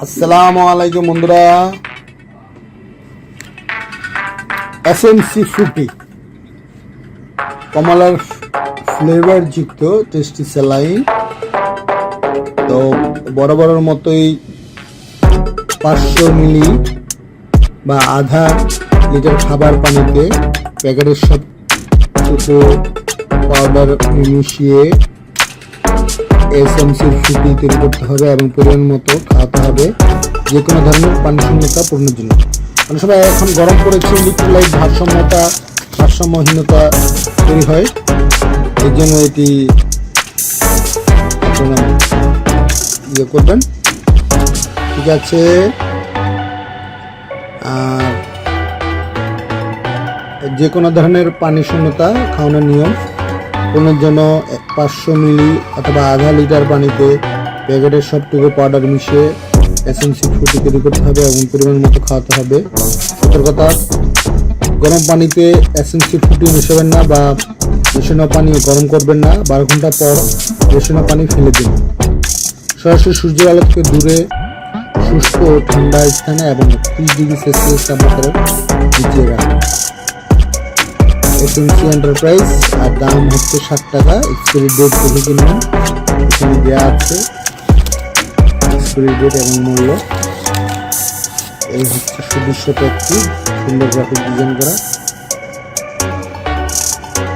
আসসালামু আলাইকুম বন্ধুরা। এসএমসি ফ্রুটি কমলার ফ্লেভার যুক্ত টেস্টি স্যালাইন তো বড় বড়র মতোই পাঁচশো মিলি বা আধা লিটার খাবার পানিতে প্যাকেটের সব পাউডার মিশিয়ে এসএমসির ফ্রুটি তৈরি করতে হবে এবং পরিমাণ মতো খাওয়াতে হবে। যে কোনো ধরনের পানি পূরণের জন্য। অনেক সবাই এখন গরম পড়েছে ইলেকট্রোলাইট ভারসাম্যতা, ভারসাম্যহীনতা তৈরি হয়। এর জন্য এটি ইয়ে করবেন। ঠিক আছে। আর যে কোনো ধরনের পানি শূন্যতা খাওয়ানোর নিয়ম পূরণের জন্য পাঁচশো মিলি অথবা আধা লিটার পানিতে প্যাকেটের সবটুকু পাউডার মিশিয়ে এসএমসি ফুটি তৈরি করতে হবে এবং পরিমাণ মতো খাওয়াতে হবে। সতর্কতা, গরম পানিতে এসএমসি ফুটি মেশাবেন না বা মেশানো পানি গরম করবেন না। বারো ঘণ্টা পর মেশানো পানি ফেলে দিন। সরাসরি সূর্যের আলো থেকে দূরে, শুষ্ক ঠান্ডা স্থানে এবং ত্রিশ ডিগ্রি সেলসিয়াস তাপমাত্রায় ভিজিয়ে এসএমসি এন্টারপ্রাইজ আর দাম হচ্ছে ষাট টাকা। এক্সপায়ারি ডেট দেখে কিনবেন এখানে দেওয়া আছে এক্সপায়ারি ডেট এবং মূল্য। এই হচ্ছে সুদৃশ্য প্যাকটি সুন্দর গ্রাফিক ডিজাইন করা।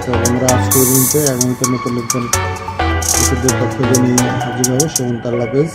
তো আমরা আজকে পর্যন্ত নতুন নতুন কিছুদের তথ্য জেনে হাজির হব। সেমন তাল্লা পেজ